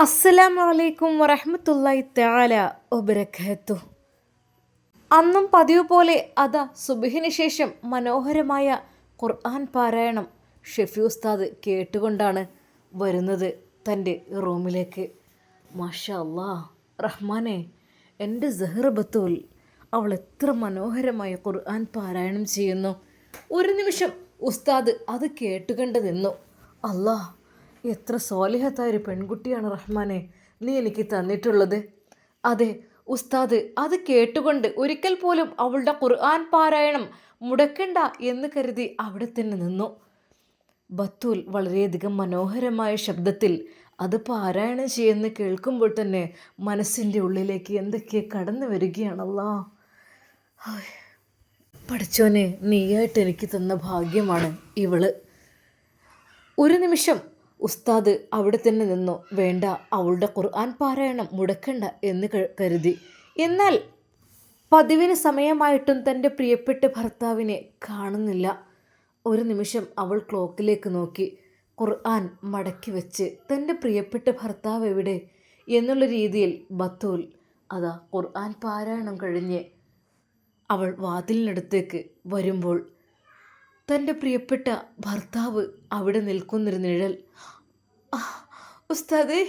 അസ്സലാമു അലൈക്കും വറഹ്മത്തുള്ളാഹി തആല വബറകാതുഹു. അന്നും പതിവ് പോലെ അതാ സുബഹിന് ശേഷം മനോഹരമായ ഖുർആൻ പാരായണം ഷെഫി ഉസ്താദ് കേട്ടുകൊണ്ടാണ് വരുന്നത് തന്റെ റൂമിലേക്ക്. മാഷാ അല്ലാ റഹ്മാനെ എന്റെ സെഹ്റ ബത്തുൽ അവൾ എത്ര മനോഹരമായ ഖുർആൻ പാരായണം ചെയ്യുന്നു. ഒരു നിമിഷം ഉസ്താദ് അത് കേട്ടുകണ്ട് നിന്നു. അല്ലാ എത്ര സ്വാലിഹത്തായ ഒരു പെൺകുട്ടിയാണ് റഹ്മാനെ നീ എനിക്ക് തന്നിട്ടുള്ളത്. അതെ ഉസ്താദ് അത് കേട്ടുകൊണ്ട് ഒരിക്കൽ പോലും അവളുടെ ഖുർആൻ പാരായണം മുടക്കണ്ട എന്ന് കരുതി അവിടെ തന്നെ നിന്നു. ബത്തൂൽ വളരെയധികം മനോഹരമായ ശബ്ദത്തിൽ അത് പാരായണം ചെയ്യുന്ന കേൾക്കുമ്പോൾ തന്നെ മനസ്സിന്റെ ഉള്ളിലേക്ക് എന്തൊക്കെ കടന്നു വരികയാണല്ലോ. പഠിച്ചോനെ നീയായിട്ട് എനിക്ക് തന്ന ഭാഗ്യമാണ് ഇവൾ. ഒരു നിമിഷം ഉസ്താദ് അവിടെ തന്നെ നിന്നു. വേണ്ട അവളുടെ ഖുർആൻ പാരായണം മുടക്കണ്ട എന്ന് കരുതി. എന്നാൽ പതിവിന് സമയമായിട്ടും തന്റെ പ്രിയപ്പെട്ട ഭർത്താവിനെ കാണുന്നില്ല. ഒരു നിമിഷം അവൾ ക്ലോക്കിലേക്ക് നോക്കി. ഖുർആൻ മടക്കി വെച്ച് തന്റെ പ്രിയപ്പെട്ട ഭർത്താവ് എവിടെ? എന്നുള്ള രീതിയിൽ ബത്തൂൽ അതാ ഖുർആൻ പാരായണം കഴിഞ്ഞ് അവൾ വാതിലിനടുത്തേക്ക് വരുമ്പോൾ തന്റെ പ്രിയപ്പെട്ട ഭർത്താവ് അവിടെ നിൽക്കുന്നൊരു നിഴൽ. ഉസ്താദേ.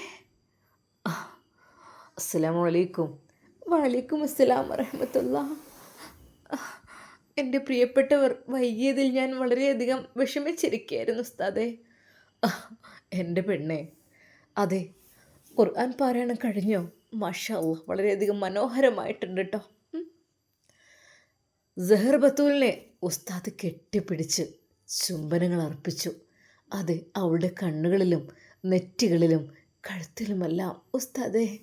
അസ്സലാമു അലൈക്കും വലൈക്കും അസ്സലാം വറഹമത്തുള്ള. എന്റെ പ്രിയപ്പെട്ടവർ വൈകിയതിൽ ഞാൻ വളരെയധികം വിഷമിച്ചിരിക്കുകയായിരുന്നു ഉസ്താദേ. എന്റെ പെണ്ണെ. അതെ ഖുർആൻ പാരായണം കഴിഞ്ഞോ? മാഷാ വളരെയധികം മനോഹരമായിട്ടുണ്ട് കേട്ടോ ഉം. സെഹർ ബത്തൂലിനെ ഉസ്താദ് കെട്ടിപ്പിടിച്ച് ചുംബനങ്ങൾ അർപ്പിച്ചു. അതെ അവളുടെ കണ്ണുകളിലും നെറ്റികളിലും കഴുത്തിലുമെല്ലാം. ഉസ്താദേ.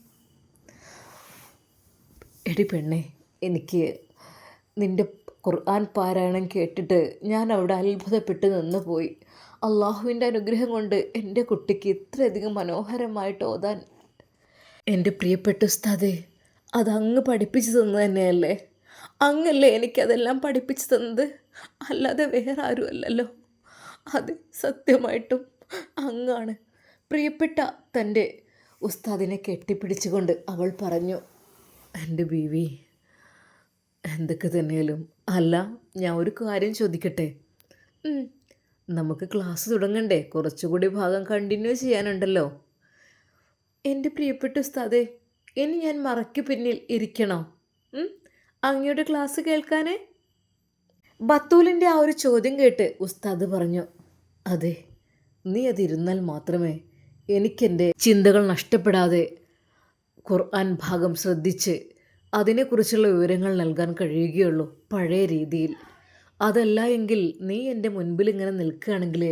എടി പെണ്ണേ എനിക്ക് നിന്റെ ഖുർആൻ പാരായണം കേട്ടിട്ട് ഞാൻ അവിടെ അത്ഭുതപ്പെട്ട് നിന്ന് പോയി അള്ളാഹുവിന്റെ അനുഗ്രഹം കൊണ്ട് എന്റെ കുട്ടിക്ക് ഇത്രയധികം മനോഹരമായിട്ട് ഓതാൻ. എന്റെ പ്രിയപ്പെട്ട ഉസ്താദേ അത് അങ്ങ് പഠിപ്പിച്ചു തന്നത് തന്നെയല്ലേ? അങ്ങല്ലേ എനിക്കതെല്ലാം പഠിപ്പിച്ചു തന്നത്? അല്ലാതെ വേറെ ആരുമല്ലല്ലോ. അതെ സത്യമായിട്ടും അങ്ങാണ്. പ്രിയപ്പെട്ട തന്റെ ഉസ്താദിനെ കെട്ടിപ്പിടിച്ചുകൊണ്ട് അവൾ പറഞ്ഞു എന്റെ ബീവി എന്തൊക്കെ തന്നെയാലും അല്ല ഞാൻ ഒരു കാര്യം ചോദിക്കട്ടെ? നമുക്ക് ക്ലാസ് തുടങ്ങണ്ടേ? കുറച്ചുകൂടി ഭാഗം കണ്ടിന്യൂ ചെയ്യാനുണ്ടല്ലോ. എന്റെ പ്രിയപ്പെട്ട ഉസ്താദേ ഇനി ഞാൻ മറയ്ക്ക് പിന്നിൽ ഇരിക്കണോ? അങ്ങയുടെ ക്ലാസ് കേൾക്കാനേ? ബത്തൂലിന്റെ ആ ഒരു ചോദ്യം കേട്ട് ഉസ്താദ് പറഞ്ഞു അതെ നീ അതിരുന്നാൽ മാത്രമേ എനിക്കെന്റെ ചിന്തകൾ നഷ്ടപ്പെടാതെ ഖുർആൻ ഭാഗം ശ്രദ്ധിച്ച് അതിനെക്കുറിച്ചുള്ള വിവരങ്ങൾ നൽകാൻ കഴിയുകയുള്ളൂ പഴയ രീതിയിൽ. അതല്ല എങ്കിൽ നീ എന്റെ മുൻപിൽ ഇങ്ങനെ നിൽക്കുകയാണെങ്കിൽ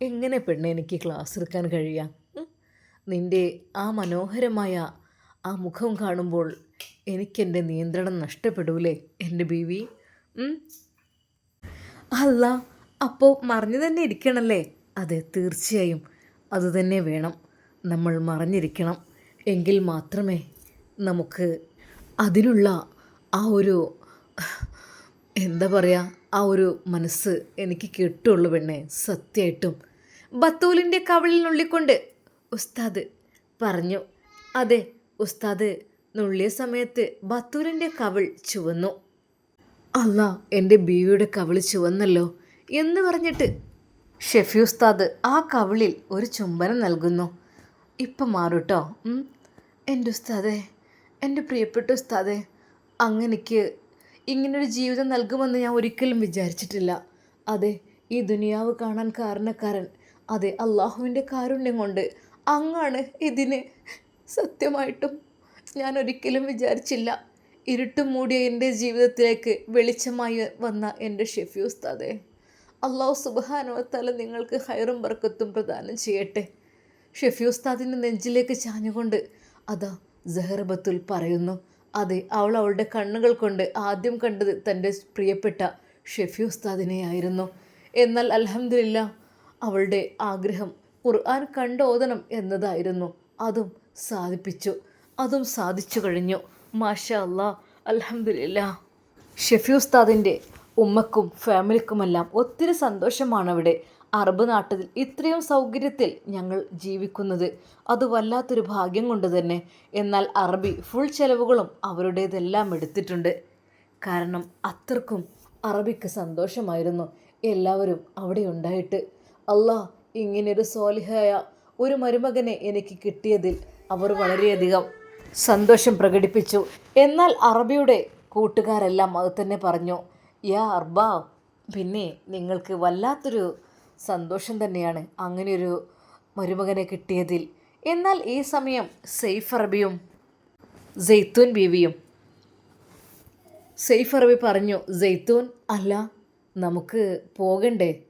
എങ്ങനെ പെണ്ണെ എനിക്ക് ക്ലാസ് എടുക്കാൻ കഴിയാം? നിന്റെ ആ മനോഹരമായ ആ മുഖം കാണുമ്പോൾ എനിക്കെന്റെ നിയന്ത്രണം നഷ്ടപ്പെടൂലേ എന്റെ ബീവി? അല്ല അപ്പോൾ മറിഞ്ഞു തന്നെ ഇരിക്കണല്ലേ? അതെ തീർച്ചയായും. അതുതന്നെ വേണം. നമ്മൾ മറിഞ്ഞിരിക്കണം. എങ്കിൽ മാത്രമേ നമുക്ക് അതിനുള്ള ആ ഒരു എന്താ പറയുക ആ ഒരു മനസ്സ് എനിക്ക് കിട്ടുള്ളൂ പെണ്ണെ. സത്യമായിട്ടും ബത്തൂലിന്റെ കവിളിൽ നുള്ളിക്കൊണ്ട് ഉസ്താദ് പറഞ്ഞു. അതെ ഉസ്താദ് നുള്ളിയ സമയത്ത് ബത്തൂലിന്റെ കവിൾ ചുവന്നു. അല്ല എന്റെ ബീവിയുടെ കവിൾ ചുവന്നല്ലോ എന്ന് പറഞ്ഞിട്ട് ഷെഫി ഉസ്താദ് ആ കവിളിൽ ഒരു ചുംബനം നൽകുന്നു. ഇപ്പം മാറൂട്ടോ? എന്റെ ഉസ്താദെ എന്റെ പ്രിയപ്പെട്ട ഉസ്താദെ അങ്ങനെക്ക് ഇങ്ങനൊരു ജീവിതം നൽകുമെന്ന് ഞാൻ ഒരിക്കലും വിചാരിച്ചിട്ടില്ല. അതെ ഈ ദുനിയാവ് കാണാൻ കാരണക്കാരൻ അതെ അള്ളാഹുവിന്റെ കാരുണ്യം കൊണ്ട് അങ്ങാണ് ഇതിന് സത്യമായിട്ടും ഞാൻ ഒരിക്കലും വിചാരിച്ചില്ല. ഇരുട്ടും മൂടിയ എന്റെ ജീവിതത്തിലേക്ക് വെളിച്ചമായി വന്ന എന്റെ ഷെഫി അള്ളാഹു സുബാനുവത്താല നിങ്ങൾക്ക് ഹൈറും ബർക്കത്തും പ്രദാനം ചെയ്യട്ടെ. ഷെഫി ഉസ്താദിന്റെ നെഞ്ചിലേക്ക് ചാഞ്ഞുകൊണ്ട് അതാ ജഹർബത്തുൽ പറയുന്നു. അതെ അവൾ അവളുടെ കണ്ണുകൾ കൊണ്ട് ആദ്യം കണ്ടത് തന്റെ പ്രിയപ്പെട്ട ഷെഫി ഉസ്താദിനെയായിരുന്നു. എന്നാൽ അലഹമില്ല അവളുടെ ആഗ്രഹം ഖുർആൻ കണ്ടോതണം എന്നതായിരുന്നു. അതും സാധിപ്പിച്ചു. അതും സാധിച്ചു കഴിഞ്ഞു. മാഷ അല്ലാ അലഹമില്ല ഷെഫി ഉസ്താദിന്റെ ഉമ്മക്കും ഫാമിലിക്കുമെല്ലാം ഒത്തിരി സന്തോഷമാണ് അവിടെ അറബ് നാട്ടിൽ ഇത്രയും സൗകര്യത്തിൽ ഞങ്ങൾ ജീവിക്കുന്നത്. അത് വല്ലാത്തൊരു ഭാഗ്യം കൊണ്ട് തന്നെ എന്നാൽ അറബി ഫുൾ ചെലവുകളും അവരുടേതെല്ലാം എടുത്തിട്ടുണ്ട്. കാരണം അത്രക്കും അറബിക്ക് സന്തോഷമായിരുന്നു എല്ലാവരും അവിടെ ഉണ്ടായിട്ട്. അല്ലാ ഇങ്ങനെയൊരു സോലിഹായ ഒരു മരുമകനെ എനിക്ക് കിട്ടിയതിൽ അവർ വളരെയധികം സന്തോഷം പ്രകടിപ്പിച്ചു. എന്നാൽ അറബിയുടെ കൂട്ടുകാരെല്ലാം അത് തന്നെ പറഞ്ഞു. യാ അർബാ. പിന്നെ നിങ്ങൾക്ക് വല്ലാത്തൊരു സന്തോഷം തന്നെയാണ് അങ്ങനെയൊരു മരുമകനെ കിട്ടിയതിൽ. എന്നാൽ ഈ സമയം സെയ്ഫ് അറബിയും ജെയ്ത്തൂൻ ബീവിയും. സെയ്ഫ് അറബി പറഞ്ഞു ജെയ്ത്തൂൻ അല്ല നമുക്ക് പോകണ്ടേ?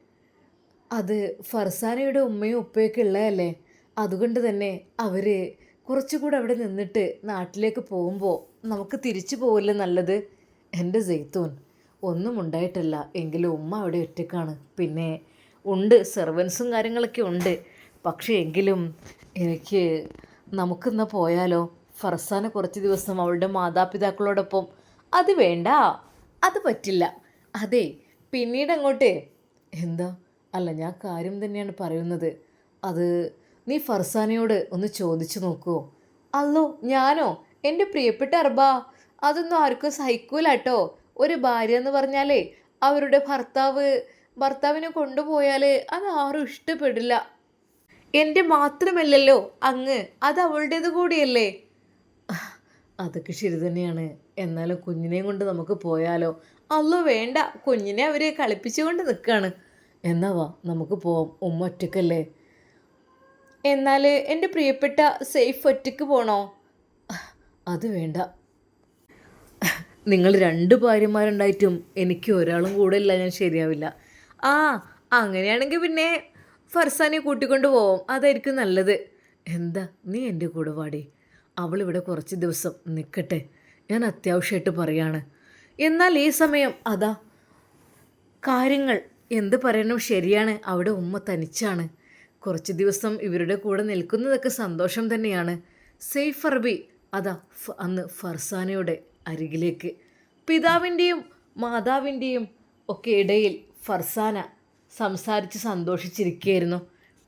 അത് ഫർസാനയുടെ ഉമ്മയും ഉപ്പയൊക്കെ ഉള്ളതല്ലേ? അതുകൊണ്ട് തന്നെ അവർ കുറച്ചുകൂടെ അവിടെ നിന്നിട്ട് നാട്ടിലേക്ക് പോകുമ്പോൾ നമുക്ക് തിരിച്ചു പോവില്ല നല്ലത്? എന്റെ ജെയ്ത്തൂൻ ഒന്നും ഉണ്ടായിട്ടില്ല. എങ്കിലും ഉമ്മ അവിടെ ഒറ്റക്കാണ് പിന്നെ ഉണ്ട് സെർവൻസും കാര്യങ്ങളൊക്കെ ഉണ്ട്. പക്ഷേ എങ്കിലും എനിക്ക് നമുക്കിന്ന് പോയാലോ? ഫർസാന കുറച്ച് ദിവസം അവളുടെ മാതാപിതാക്കളോടൊപ്പം. അത് വേണ്ട. അത് പറ്റില്ല. അതെ പിന്നീട് അങ്ങോട്ട് എന്താ? അല്ല ഞാൻ കാര്യം തന്നെയാണ് പറയുന്നത്. അത് നീ ഫർസാനയോട് ഒന്ന് ചോദിച്ചു നോക്കുമോ അല്ലോ ഞാനോ? എന്റെ പ്രിയപ്പെട്ട അർബ അതൊന്നും ആർക്കും സഹിക്കൂലാട്ടോ ഒരു ഭാര്യ എന്ന് പറഞ്ഞാലേ അവരുടെ ഭർത്താവ് ഭർത്താവിനെ കൊണ്ടുപോയാൽ അത് ആരും ഇഷ്ടപ്പെടില്ല. എന്റെ മാത്രമല്ലല്ലോ അങ്ങ് അത് അവളുടേത് കൂടിയല്ലേ? അതൊക്കെ ശരി തന്നെയാണ്. എന്നാലും കുഞ്ഞിനെയും കൊണ്ട് നമുക്ക് പോയാലോ? അല്ലോ വേണ്ട കുഞ്ഞിനെ അവർ കളിപ്പിച്ചുകൊണ്ട് നിൽക്കുകയാണ് എന്നാ വാ നമുക്ക് പോവാം. ഉമ്മ ഒറ്റക്കല്ലേ? എന്നാൽ എന്റെ പ്രിയപ്പെട്ട സേഫ് ഒറ്റയ്ക്ക് പോണോ? അത് വേണ്ട. നിങ്ങൾ രണ്ട് ഭാര്യമാരുണ്ടായിട്ടും എനിക്ക് ഒരാളും കൂടെ ഇല്ല ഞാൻ ശരിയാവില്ല. ആ അങ്ങനെയാണെങ്കിൽ പിന്നെ ഫർസാനെ കൂട്ടിക്കൊണ്ട് പോവും. അതായിരിക്കും നല്ലത്. എന്താ നീ എന്റെ കൂടെ വാടി. അവളിവിടെ കുറച്ച് ദിവസം നിൽക്കട്ടെ ഞാൻ അത്യാവശ്യമായിട്ട് പറയാണ്. എന്നാൽ ഈ സമയം അതാ. കാര്യങ്ങൾ എന്ത് പറയണം ശരിയാണ്. അവിടെ ഉമ്മ തനിച്ചാണ്. കുറച്ച് ദിവസം ഇവരുടെ കൂടെ നിൽക്കുന്നതൊക്കെ സന്തോഷം തന്നെയാണ്. സെയ്ഫ് അറബി അതാ അന്ന് ഫർസാനയുടെ അരികിലേക്ക്. പിതാവിന്റെയും മാതാവിന്റെയും ഒക്കെ ഇടയിൽ ഫർസാന സംസാരിച്ച് സന്തോഷിച്ചിരിക്കുകയായിരുന്നു.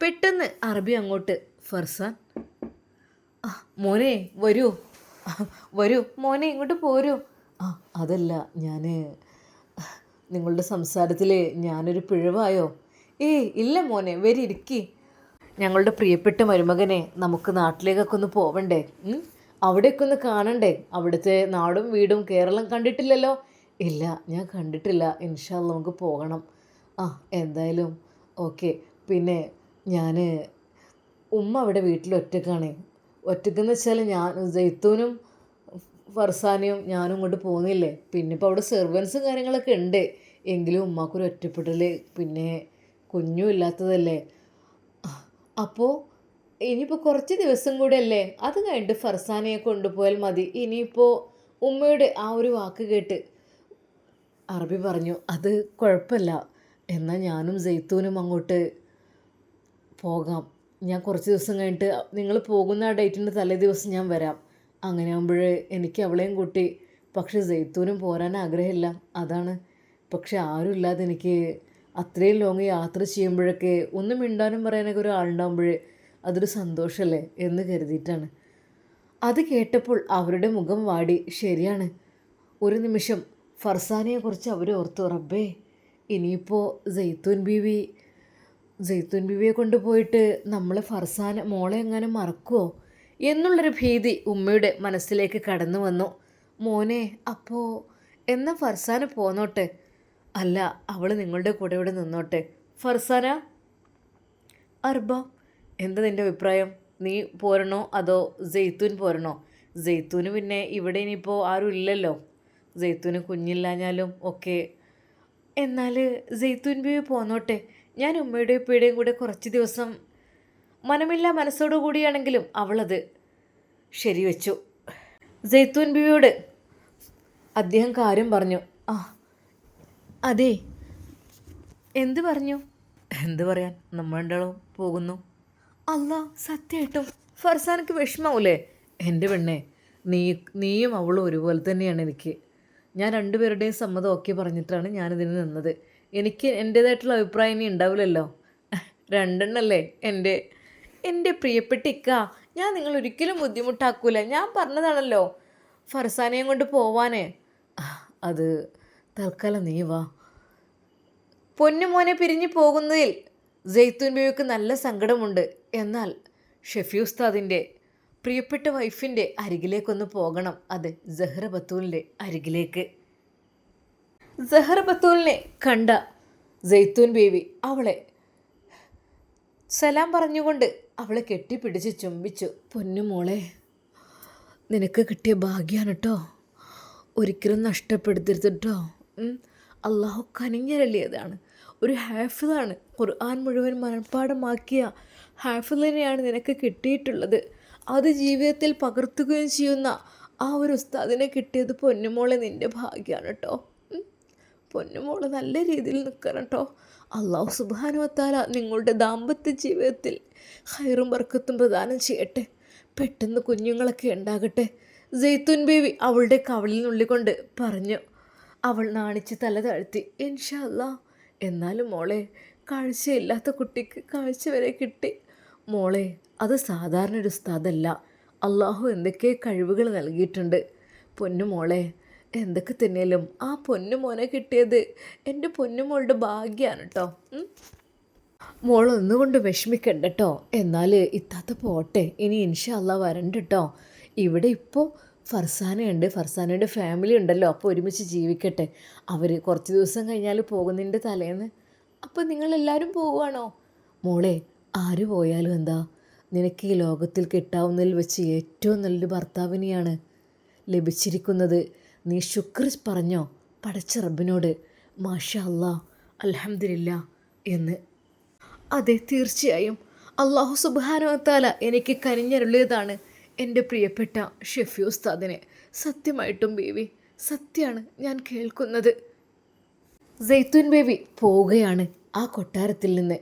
പെട്ടെന്ന് അറബി അങ്ങോട്ട് ഫർസാൻ മോനെ വരൂ വരൂ മോനെ ഇങ്ങോട്ട് പോരൂ. ആ അതല്ല ഞാൻ നിങ്ങളുടെ സംസാരത്തിൽ ഞാനൊരു പിഴവായോ? ഏ ഇല്ല മോനെ വരി ഇരിക്കി ഞങ്ങളുടെ പ്രിയപ്പെട്ട മരുമകനെ നമുക്ക് നാട്ടിലേക്കൊക്കെ ഒന്ന് പോവണ്ടേ? അവിടെയൊക്കെ ഒന്ന് കാണണ്ടേ? അവിടുത്തെ നാടും വീടും കേരളം കണ്ടിട്ടില്ലല്ലോ? ഇല്ല ഞാൻ കണ്ടിട്ടില്ല. ഇൻഷാല്ല നമുക്ക് പോകണം. ആ എന്തായാലും ഓക്കെ. പിന്നെ ഞാൻ ഉമ്മ അവിടെ വീട്ടിൽ ഒറ്റക്കാണ്. ഒറ്റക്കെന്ന് വെച്ചാൽ ഞാൻ ജയ്ത്തൂനും ഫർസാനയും ഞാനും ഇങ്ങോട്ട് പോകുന്നില്ലേ? പിന്നെ ഇപ്പോൾ അവിടെ സെർവൻസും കാര്യങ്ങളൊക്കെ ഉണ്ട്. എങ്കിലും ഉമ്മാക്കൊരു ഒറ്റപ്പെടൽ പിന്നെ കുഞ്ഞും ഇല്ലാത്തതല്ലേ? അപ്പോൾ ഇനിയിപ്പോൾ കുറച്ച് ദിവസം കൂടെ അല്ലേ അത് കഴിഞ്ഞിട്ട് ഫർസാനയെ കൊണ്ടുപോയാൽ മതി. ഇനിയിപ്പോൾ ഉമ്മയുടെ ആ ഒരു വാക്ക് കേട്ട് അറബി പറഞ്ഞു അത് കുഴപ്പമില്ല. എന്നാൽ ഞാനും ജെയ്ത്തൂനും അങ്ങോട്ട് പോകാം. ഞാൻ കുറച്ച് ദിവസം കഴിഞ്ഞിട്ട് നിങ്ങൾ പോകുന്ന ആ ഡേറ്റിന്റെ തലേ ദിവസം ഞാൻ വരാം. അങ്ങനെ ആകുമ്പോൾ എനിക്ക് അവളെയും കൂട്ടി. പക്ഷേ ജെയ്ത്തൂനും പോരാൻ ആഗ്രഹമില്ല. അതാണ്. പക്ഷെ ആരും ഇല്ലാതെ എനിക്ക് അത്രയും ലോങ് യാത്ര ചെയ്യുമ്പോഴൊക്കെ ഒന്നും മിണ്ടാനും പറയാനൊക്കെ ഒരാളുണ്ടാകുമ്പോൾ അതൊരു സന്തോഷമല്ലേ എന്ന് കരുതിയിട്ടാണ്. അത് കേട്ടപ്പോൾ അവരുടെ മുഖം വാടി. ശരിയാണ്. ഒരു നിമിഷം. ഫർസാനയെക്കുറിച്ച് അവർ ഓർത്തു. റബ്ബേ ഇനിയിപ്പോൾ ജെയ്ത്തൂൻ ബീവി ജെയ്ത്തൂൻ ബീവിയെ കൊണ്ടുപോയിട്ട് നമ്മൾ ഫർസാന മോളെ എങ്ങനെ മറക്കുമോ എന്നുള്ളൊരു ഭീതി ഉമ്മയുടെ മനസ്സിലേക്ക് കടന്നു വന്നു. മോനെ അപ്പോൾ എന്നാൽ ഫർസാന പോന്നോട്ടെ? അല്ല അവൾ നിങ്ങളുടെ കൂടെ ഇവിടെ നിന്നോട്ടെ. ഫർസാന? അർബ എന്താ നിന്റെ അഭിപ്രായം? നീ പോരണോ അതോ ജെയ്ത്തൂൻ പോരണോ? ജെയ്ത്തൂന് പിന്നെ ഇവിടെ ഇനിയിപ്പോൾ ആരും ഇല്ലല്ലോ. ജെയ്ത്തൂന് കുഞ്ഞില്ലാഞ്ഞാലും ഒക്കെ. എന്നാൽ ജെയ്ത്തൂൻ ബീവി പോന്നോട്ടെ. ഞാൻ ഉമ്മയുടെയും ഉപ്പയുടെയും കൂടെ കുറച്ച് ദിവസം മനമില്ല മനസ്സോടു കൂടിയാണെങ്കിലും അവളത് ശരിവെച്ചു. ജെയ്ത്തൂൻ ബീവിയോട് അദ്ദേഹം കാര്യം പറഞ്ഞു. ആ അതെ. എന്ത് പറഞ്ഞു? എന്ത് പറയാൻ? നമ്മൾ പോകുന്നു. അല്ല സത്യമായിട്ടും ഫർസാനക്ക് വിഷമാവൂലേ? എന്റെ പെണ്ണെ നീ നീയും അവളും ഒരുപോലെ തന്നെയാണ് എനിക്ക്. ഞാൻ രണ്ടുപേരുടെയും സമ്മതം ഓക്കെ പറഞ്ഞിട്ടാണ് ഞാനിതിന് നിന്നത്. എനിക്ക് എന്റേതായിട്ടുള്ള അഭിപ്രായം ഇനി ഉണ്ടാവില്ലല്ലോ. രണ്ടെണ്ണല്ലേ എന്റെ എന്റെ പ്രിയപ്പെട്ട ഇക്ക. ഞാൻ നിങ്ങൾ ഒരിക്കലും ബുദ്ധിമുട്ടാക്കൂല. ഞാൻ പറഞ്ഞതാണല്ലോ. ഫർസാനയും കൊണ്ട് പോവാനേ. അത് തൽക്കാലം നീ വാ. പൊന്നുമോനെ പിരിഞ്ഞു പോകുന്നതിൽ ജെയ്ത്തൂൻ ബേബിക്ക് നല്ല സങ്കടമുണ്ട്. എന്നാൽ ഷെഫി ഉസ്താദിന്റെ പ്രിയപ്പെട്ട വൈഫിന്റെ അരികിലേക്കൊന്ന് പോകണം. അത് ജഹ്റ ബത്തൂലിന്റെ അരികിലേക്ക്. ജഹ്റ ബത്തൂലിനെ കണ്ട ജെയ്ത്തൂൻ ബേബി അവളെ സലാം പറഞ്ഞുകൊണ്ട് അവളെ കെട്ടിപ്പിടിച്ച് ചുംബിച്ചു. പൊന്നുമോളെ നിനക്ക് കിട്ടിയ ഭാഗ്യമാണ് കേട്ടോ ഒരിക്കലും നഷ്ടപ്പെടുത്തരുത് കേട്ടോ. അള്ളാഹു കനിഞ്ഞരളിയതാണ് ഒരു ഹാഫിളാണ്. ഖുർആൻ മുഴുവൻ മനഃപ്പാടമാക്കിയ ഹാഫിളിനെയാണ് നിനക്ക് കിട്ടിയിട്ടുള്ളത്. അത് ജീവിതത്തിൽ പകർത്തുകയും ചെയ്യുന്ന ആ ഒരു ഉസ്താദിനെ കിട്ടിയത് പൊന്നുമോളെ നിന്റെ ഭാഗ്യമാണ് കേട്ടോ. പൊന്നുമോൾ നല്ല രീതിയിൽ നിൽക്കണം കേട്ടോ അള്ളാഹു സുബാനുവത്താല നിങ്ങളുടെ ദാമ്പത്യ ജീവിതത്തിൽ ഹൈറും വർക്കത്തും പ്രദാനം ചെയ്യട്ടെ. പെട്ടെന്ന് കുഞ്ഞുങ്ങളൊക്കെ ഉണ്ടാകട്ടെ. ജെയ്ത്തുൻ ബേബി അവളുടെ കവളിൽ നുള്ളിക്കൊണ്ട് പറഞ്ഞു. അവൾ നാണിച്ച് തല താഴ്ത്തി. ഇൻഷാ അല്ലാ എന്നാലും മോളെ കാഴ്ചയില്ലാത്ത കുട്ടിക്ക് കാഴ്ച വരെ കിട്ടി. മോളെ അത് സാധാരണ ഒരു ഉസ്താദല്ല. അള്ളാഹു എന്തൊക്കെ കഴിവുകൾ നൽകിയിട്ടുണ്ട്. പൊന്നുമോളെ എന്തൊക്കെ തന്നെയാലും ആ പൊന്നുമോനെ കിട്ടിയത് എന്റെ പൊന്നുമോളുടെ ഭാഗ്യമാണ് കേട്ടോ മോളൊന്നുകൊണ്ട് വിഷമിക്കണ്ട കേട്ടോ എന്നാൽ ഇത്താത്ത പോട്ടെ ഇനി ഇൻഷല്ല വരണ്ട കേട്ടോ ഇവിടെ ഇപ്പോൾ ഫർസാനയുണ്ട്. ഫർസാനയുടെ ഫാമിലി ഉണ്ടല്ലോ. അപ്പോൾ ഒരുമിച്ച് ജീവിക്കട്ടെ. അവർ കുറച്ച് ദിവസം കഴിഞ്ഞാൽ പോകുന്നതിന്റെ തലേന്ന്. അപ്പോൾ നിങ്ങളെല്ലാവരും പോവുകയാണോ? മോളെ ആര് പോയാലും എന്താ? നിനക്ക് ഈ ലോകത്തിൽ കിട്ടാവുന്നതിൽ വെച്ച് ഏറ്റവും നല്ലൊരു ഭർത്താവിനെയാണ് ലഭിച്ചിരിക്കുന്നത് നീ ശുക്ർ പറഞ്ഞോ? പടച്ച റബ്ബിനോട്. മാഷ അല്ലാ അലഹമില്ല എന്ന്. അതെ തീർച്ചയായും. അള്ളാഹു സുബാനോത്താല എനിക്ക് കനിഞ്ഞരുളിയതാണ്. എന്റെ പ്രിയപ്പെട്ട ഷെഫി ഉസ്താദിനെ. സത്യമായിട്ടും ബേവി സത്യമാണ് ഞാൻ കേൾക്കുന്നത്. ജെയ്ത്തൂൻ ബേബി പോവുകയാണ് ആ കൊട്ടാരത്തിൽ നിന്ന്.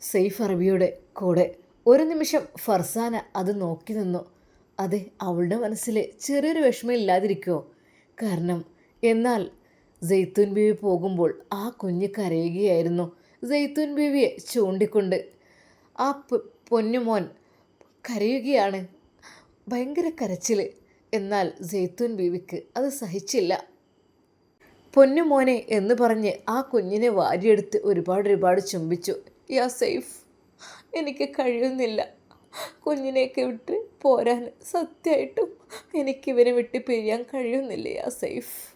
സെയ്ഫ് അറബിയുടെ കൂടെ. ഒരു നിമിഷം ഫർസാന അത് നോക്കി നിന്നു. അത് അവളുടെ മനസ്സിൽ ചെറിയൊരു വിഷമം ഇല്ലാതിരിക്കുമോ കാരണം എന്നാൽ ജെയ്ത്തൂൻ ബേബി പോകുമ്പോൾ ആ കുഞ്ഞ് കരയുകയായിരുന്നു. ജെയ്ത്തൂൻ ബേബിയെ ചൂണ്ടിക്കൊണ്ട് ആ പൊന്നുമോൻ കരയുകയാണ്. ഭയങ്കര കരച്ചിൽ എന്നാൽ ജെയ്ത്തൂൻ ബീവിക്ക് അത് സഹിച്ചില്ല. പൊന്നുമോനെ എന്ന് പറഞ്ഞ് ആ കുഞ്ഞിനെ വാരിയെടുത്ത് ഒരുപാട് ഒരുപാട് ചുംബിച്ചു. യാ സേഫ്. എനിക്ക് കഴിയുന്നില്ല. കുഞ്ഞിനെയൊക്കെ വിട്ട് പോരാൻ സത്യമായിട്ടും എനിക്കിവനെ വിട്ട് പിരിയാൻ കഴിയുന്നില്ല. യാ സേഫ്.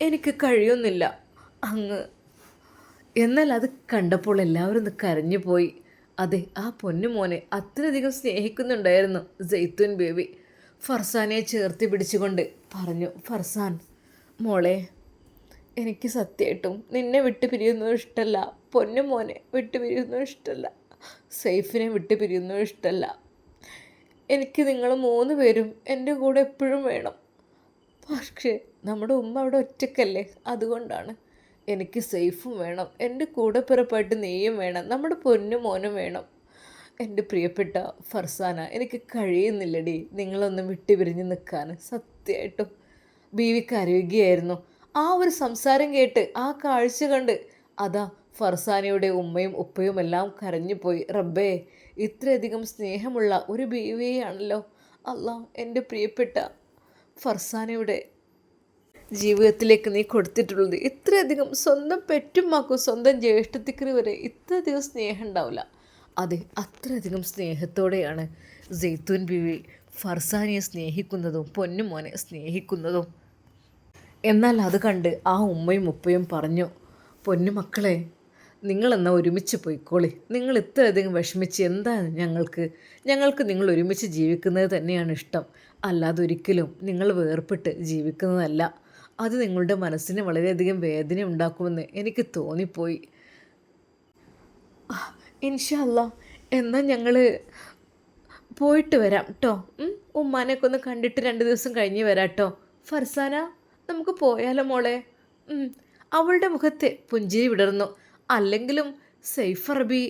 എനിക്ക് കഴിയുന്നില്ല. അങ്ങ്. എന്നാൽ അത് കണ്ടപ്പോൾ എല്ലാവരും ഒന്ന് കരഞ്ഞു പോയി അതെ ആ പൊന്നുമോനെ അത്രയധികം സ്നേഹിക്കുന്നുണ്ടായിരുന്നു ജെയ്ത്തുൻ ബേബി. ഫർസാനെ ചേർത്ത് പിടിച്ചുകൊണ്ട് പറഞ്ഞു ഫർസാൻ മോളെ എനിക്ക് സത്യമായിട്ടും നിന്നെ വിട്ടു പിരിയുന്നതും ഇഷ്ടമല്ല പൊന്നുമോനെ വിട്ടു പിരിയുന്നതും ഇഷ്ടമല്ല സെയ്ഫിനെ വിട്ടു പിരിയുന്നതും ഇഷ്ടമല്ല എനിക്ക് നിങ്ങൾ മൂന്ന് പേരും എന്റെ കൂടെ എപ്പോഴും വേണം. പക്ഷേ നമ്മുടെ ഉമ്മ അവിടെ ഒറ്റക്കല്ലേ അതുകൊണ്ടാണ് എനിക്ക് സേഫും വേണം. എന്റെ കൂടെ പിറപ്പായിട്ട് നീയും വേണം. നമ്മുടെ പൊന്നും മോനും വേണം. എന്റെ പ്രിയപ്പെട്ട ഫർസാന എനിക്ക് കഴിയുന്നില്ലടി. നിങ്ങളൊന്ന് വിട്ടുപിരിഞ്ഞ് നിൽക്കാൻ. സത്യമായിട്ടും ബീവിക്ക് കരയുകയായിരുന്നു ആ ഒരു സംസാരം കേട്ട് ആ കാഴ്ച കണ്ട് അതാ ഫർസാനയുടെ ഉമ്മയും ഉപ്പയും എല്ലാം കരഞ്ഞുപോയി. റബ്ബേ ഇത്രയധികം സ്നേഹമുള്ള ഒരു ബീവിയാണല്ലോ അല്ല എന്റെ പ്രിയപ്പെട്ട ഫർസാനയുടെ ജീവിതത്തിലേക്ക് നീ കൊടുത്തിട്ടുള്ളത്. ഇത്രയധികം സ്വന്തം പെറ്റുമാക്കും സ്വന്തം ജ്യേഷ്ഠത്തിക്കറി വരെ ഇത്രയധികം സ്നേഹം ഉണ്ടാവില്ല. അതെ അത്രയധികം സ്നേഹത്തോടെയാണ് ജെയ്ത്തൂൻ ബിവി ഫർസാനിയെ സ്നേഹിക്കുന്നതും പൊന്നുമോനെ സ്നേഹിക്കുന്നതും. എന്നാൽ അത് കണ്ട് ആ ഉമ്മയും ഉപ്പയും പറഞ്ഞു പൊന്നുമക്കളെ നിങ്ങളെന്നാ ഒരുമിച്ച് പോയിക്കോളി. നിങ്ങൾ ഇത്രയധികം വിഷമിച്ച് എന്താണ് ഞങ്ങൾക്ക്? ഞങ്ങൾക്ക് നിങ്ങൾ ഒരുമിച്ച് ജീവിക്കുന്നത് തന്നെയാണ് ഇഷ്ടം. അല്ലാതെ ഒരിക്കലും നിങ്ങൾ വേർപെട്ട് ജീവിക്കുന്നതല്ല. അത് നിങ്ങളുടെ മനസ്സിന് വളരെയധികം വേദന ഉണ്ടാക്കുമെന്ന് എനിക്ക് തോന്നിപ്പോയി. ഇൻഷല്ല എന്നാൽ ഞങ്ങൾ പോയിട്ട് വരാം കേട്ടോ ഉമ്മാനൊക്കെ ഒന്ന് കണ്ടിട്ട് രണ്ട് ദിവസം കഴിഞ്ഞ് വരാം കേട്ടോ ഫർസാന നമുക്ക് പോയാലോ മോളെ? അവളുടെ മുഖത്തെ പുഞ്ചിരി വിടർന്നു. അല്ലെങ്കിലും സൈഫ് അറബി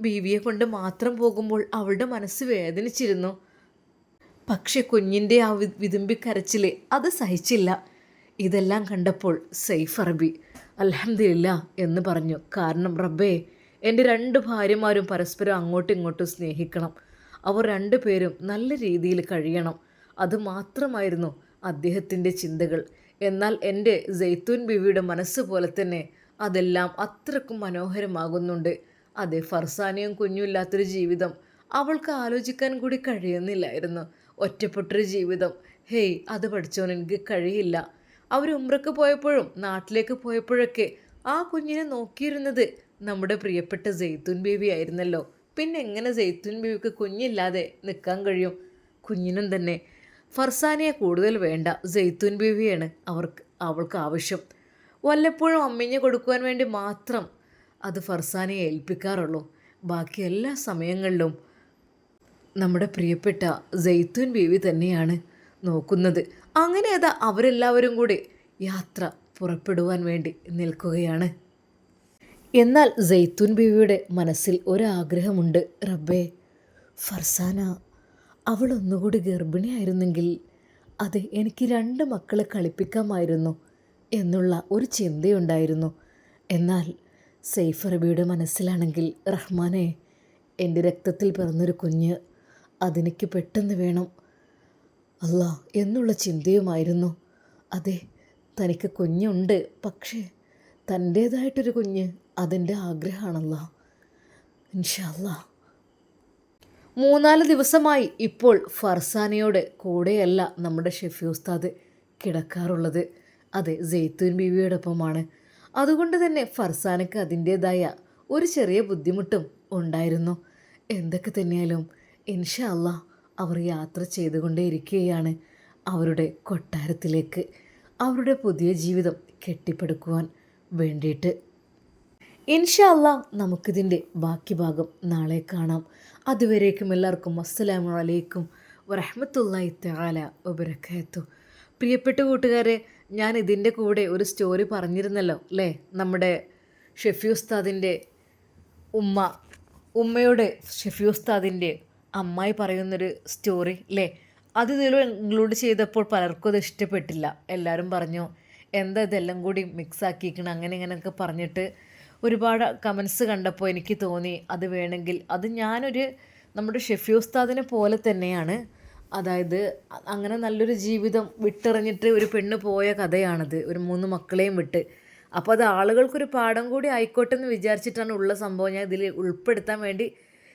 ബീവിയെ കൊണ്ട് മാത്രം പോകുമ്പോൾ അവളുടെ മനസ്സ് വേദനിച്ചിരുന്നു. പക്ഷെ കുഞ്ഞിന്റെ ആ വി- വിതുമ്പി കരച്ചിൽ അത് സഹിച്ചില്ല. ഇതെല്ലാം കണ്ടപ്പോൾ സെയ്ഫ് അറബി അലഹമില്ല എന്ന് പറഞ്ഞു. കാരണം റബ്ബേ എന്റെ രണ്ട് ഭാര്യമാരും പരസ്പരം അങ്ങോട്ടും ഇങ്ങോട്ടും സ്നേഹിക്കണം. അവർ രണ്ടു പേരും നല്ല രീതിയിൽ കഴിയണം. അത് മാത്രമായിരുന്നു അദ്ദേഹത്തിന്റെ ചിന്തകൾ. എന്നാൽ എന്റെ ജെയ്ത്തൂൻ ബിവിയുടെ മനസ്സ് പോലെ തന്നെ അതെല്ലാം അത്രക്കും മനോഹരമാകുന്നുണ്ട്. അതെ ഫർസാനയും കുഞ്ഞുമില്ലാത്തൊരു ജീവിതം അവൾക്ക് ആലോചിക്കാൻ കൂടി കഴിയുന്നില്ലായിരുന്നു. ഒറ്റപ്പെട്ടൊരു ജീവിതം. ഹേയ് അത് പഠിച്ചവൻ എനിക്ക് കഴിയില്ല. അവർ ഉമ്രക്ക് പോയപ്പോഴും നാട്ടിലേക്ക് പോയപ്പോഴൊക്കെ ആ കുഞ്ഞിനെ നോക്കിയിരുന്നത് നമ്മുടെ പ്രിയപ്പെട്ട ജെയ്ത്തുൻ ബേബി ആയിരുന്നല്ലോ. പിന്നെ എങ്ങനെ ജെയ്ത്തുൻ ബേബിക്ക് കുഞ്ഞില്ലാതെ നിൽക്കാൻ കഴിയും? കുഞ്ഞിനും തന്നെ. ഫർസാനിയെ കൂടുതൽ വേണ്ട. ജെയ്ത്തുൻ ബേബിയാണ് അവർക്ക് അവൾക്ക് ആവശ്യം. വല്ലപ്പോഴും അമ്മിഞ്ഞ് കൊടുക്കുവാൻ വേണ്ടി മാത്രം അത് ഫർസാനയെ ഏൽപ്പിക്കാറുള്ളൂ. ബാക്കി എല്ലാ സമയങ്ങളിലും നമ്മുടെ പ്രിയപ്പെട്ട ജെയ്ത്തൂൻ ബേബി തന്നെയാണ് നോക്കുന്നത്. അങ്ങനെ അതാ അവരെല്ലാവരും കൂടി യാത്ര പുറപ്പെടുവാൻ വേണ്ടി നിൽക്കുകയാണ്. എന്നാൽ ജെയ്ത്തൂൻ ബീവിയുടെ മനസ്സിൽ ഒരാഗ്രഹമുണ്ട്. റബ്ബേ ഫർസാന അവൾ ഒന്നുകൂടി ഗർഭിണിയായിരുന്നെങ്കിൽ അതെ എനിക്ക് രണ്ട് മക്കളെ കളിപ്പിക്കാമായിരുന്നു എന്നുള്ള ഒരു ചിന്തയുണ്ടായിരുന്നു. എന്നാൽ സെയ്ഫ് റബിയുടെ മനസ്സിലാണെങ്കിൽ റഹ്മാനെ എന്റെ രക്തത്തിൽ പിറന്നൊരു കുഞ്ഞ് അതെനിക്ക് പെട്ടെന്ന് വേണം. അല്ല എന്നുള്ള ചിന്തയുമായിരുന്നു. അതെ തനിക്ക് കുഞ്ഞുണ്ട്. പക്ഷേ തന്റേതായിട്ടൊരു കുഞ്ഞ് അതിന്റെ ആഗ്രഹമാണല്ല. ഇൻഷല്ല മൂന്നാൽ ദിവസമായി ഇപ്പോൾ ഫർസാനയോട് കൂടെയല്ല നമ്മുടെ ഷെഫി ഉസ്താദ് കിടക്കാറുള്ളത്. അതെ ജെയ്ത്തൂൻ ബീവിയോടൊപ്പമാണ്. അതുകൊണ്ട് തന്നെ ഫർസാനക്ക് അതിന്റേതായ ഒരു ചെറിയ ബുദ്ധിമുട്ടും ഉണ്ടായിരുന്നു. എന്തൊക്കെ തന്നെയാലും ഇൻഷാ അല്ലാ അവർ യാത്ര ചെയ്തുകൊണ്ടേയിരിക്കുകയാണ് അവരുടെ കൊട്ടാരത്തിലേക്ക്. അവരുടെ പുതിയ ജീവിതം കെട്ടിപ്പടുക്കുവാൻ വേണ്ടിയിട്ട്. ഇൻഷല്ല നമുക്കിതിന്റെ ബാക്കി ഭാഗം നാളെ കാണാം. അതുവരേക്കും എല്ലാവർക്കും അസ്സലാമു അലൈക്കും വറഹമത്തല്ലായി തആല ഉപരക്കയത്തു പ്രിയപ്പെട്ട കൂട്ടുകാരെ ഞാൻ ഇതിന്റെ കൂടെ ഒരു സ്റ്റോറി പറഞ്ഞിരുന്നല്ലോ അല്ലേ? നമ്മുടെ ഷെഫി ഉസ്താദിന്റെ ഉമ്മ ഉമ്മയുടെ ഷെഫി ഉസ്താദിന്റെ അമ്മായി പറയുന്നൊരു സ്റ്റോറി അല്ലേ അത് ഇതിൽ ഇൻക്ലൂഡ് ചെയ്തപ്പോൾ പലർക്കും അത് ഇഷ്ടപ്പെട്ടില്ല. എല്ലാവരും പറഞ്ഞു എന്താ ഇതെല്ലാം കൂടി മിക്സ് ആക്കിയിരിക്കണം? അങ്ങനെ ഇങ്ങനെയൊക്കെ പറഞ്ഞിട്ട് ഒരുപാട് കമൻസ് കണ്ടപ്പോൾ എനിക്ക് തോന്നി അത് വേണമെങ്കിൽ അത് ഞാനൊരു നമ്മുടെ ഷെഫി ഉസ്താദിനെ പോലെ തന്നെയാണ്. അതായത് അങ്ങനെ നല്ലൊരു ജീവിതം വിട്ടെറിഞ്ഞിട്ട് ഒരു പെണ്ണ് പോയ കഥയാണത് ഒരു മൂന്ന് മക്കളെയും വിട്ട്. അപ്പോൾ അത് ആളുകൾക്കൊരു പാഠം കൂടി ആയിക്കോട്ടെ എന്ന് വിചാരിച്ചിട്ടാണ് ഉള്ള സംഭവം ഞാൻ ഇതിൽ ഉൾപ്പെടുത്താൻ വേണ്ടി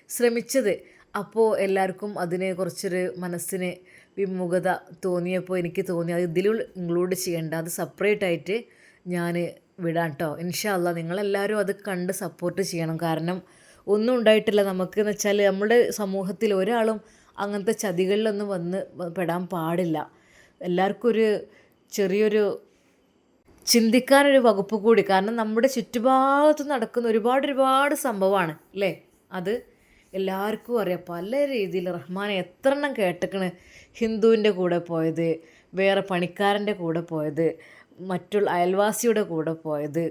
ശ്രമിച്ചത്. അപ്പോൾ എല്ലാവർക്കും അതിനെ കുറച്ചൊരു മനസ്സിന് വിമുഖത തോന്നിയപ്പോൾ എനിക്ക് തോന്നി അത് ഇതിൽ ഇൻക്ലൂഡ് ചെയ്യേണ്ട അത് സെപ്പറേറ്റ് ആയിട്ട് ഞാൻ വിടാം കേട്ടോ ഇൻഷാല്ല നിങ്ങളെല്ലാവരും അത് കണ്ട് സപ്പോർട്ട് ചെയ്യണം. കാരണം ഒന്നും ഉണ്ടായിട്ടില്ല. നമുക്ക് എന്ന് വെച്ചാൽ നമ്മുടെ സമൂഹത്തിൽ ഒരാളും അങ്ങനത്തെ ചതികളിലൊന്നും വന്ന് പെടാൻ പാടില്ല. എല്ലാവർക്കും ഒരു ചെറിയൊരു ചിന്തിക്കാനൊരു വകുപ്പ് കൂടി. കാരണം നമ്മുടെ ചുറ്റുഭാഗത്ത് നടക്കുന്ന ഒരുപാട് ഒരുപാട് സംഭവമാണ് അല്ലേ? അത് എല്ലാവർക്കും അറിയാം പല രീതിയിൽ റഹ്മാൻ എത്ര എണ്ണം കേട്ടിക്കണ് ഹിന്ദുവിന്റെ കൂടെ പോയത് വേറെ പണിക്കാരന്റെ കൂടെ പോയത് മറ്റുള്ള അയൽവാസിയുടെ കൂടെ പോയത്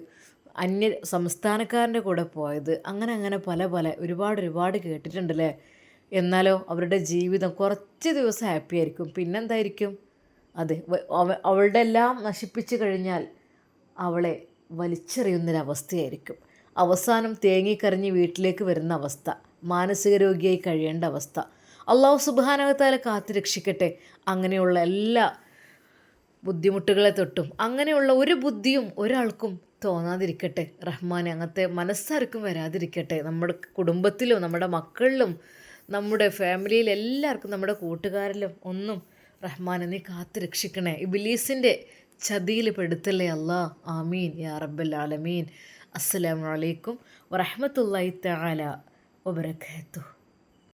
അന്യ സംസ്ഥാനക്കാരന്റെ കൂടെ പോയത് അങ്ങനെ അങ്ങനെ പല പല ഒരുപാട് ഒരുപാട് കേട്ടിട്ടുണ്ടല്ലേ? എന്നാലോ അവരുടെ ജീവിതം കുറച്ച് ദിവസം ഹാപ്പി ആയിരിക്കും. പിന്നെന്തായിരിക്കും? അതെ അവളുടെ എല്ലാം നശിപ്പിച്ചു കഴിഞ്ഞാൽ അവളെ വലിച്ചെറിയുന്നൊരവസ്ഥയായിരിക്കും. അവസാനം തേങ്ങിക്കരഞ്ഞ് വീട്ടിലേക്ക് വരുന്ന അവസ്ഥ. മാനസിക രോഗിയായി കഴിയേണ്ട അവസ്ഥ. അള്ളാഹു സുബാനകത്താലെ കാത്തു രക്ഷിക്കട്ടെ. അങ്ങനെയുള്ള എല്ലാ ബുദ്ധിമുട്ടുകളെ തൊട്ടും അങ്ങനെയുള്ള ഒരു ബുദ്ധിയും ഒരാൾക്കും തോന്നാതിരിക്കട്ടെ. റഹ്മാൻ അങ്ങനത്തെ മനസ്സാർക്കും വരാതിരിക്കട്ടെ. നമ്മുടെ കുടുംബത്തിലും നമ്മുടെ മക്കളിലും നമ്മുടെ ഫാമിലിയിൽ എല്ലാവർക്കും നമ്മുടെ കൂട്ടുകാരിലും ഒന്നും റഹ്മാൻ നീ കാത്തു രക്ഷിക്കണേ. ഇബിലീസിന്റെ ചതിയിൽ പെടുത്തല്ലേ അല്ലാ ആമീൻ. യാ റബ്ബൽ ആലമീൻ. അസ്സലാമലൈക്കും അലൈക്കും വറഹമത്തല്ലാഹി തആല. обрекету.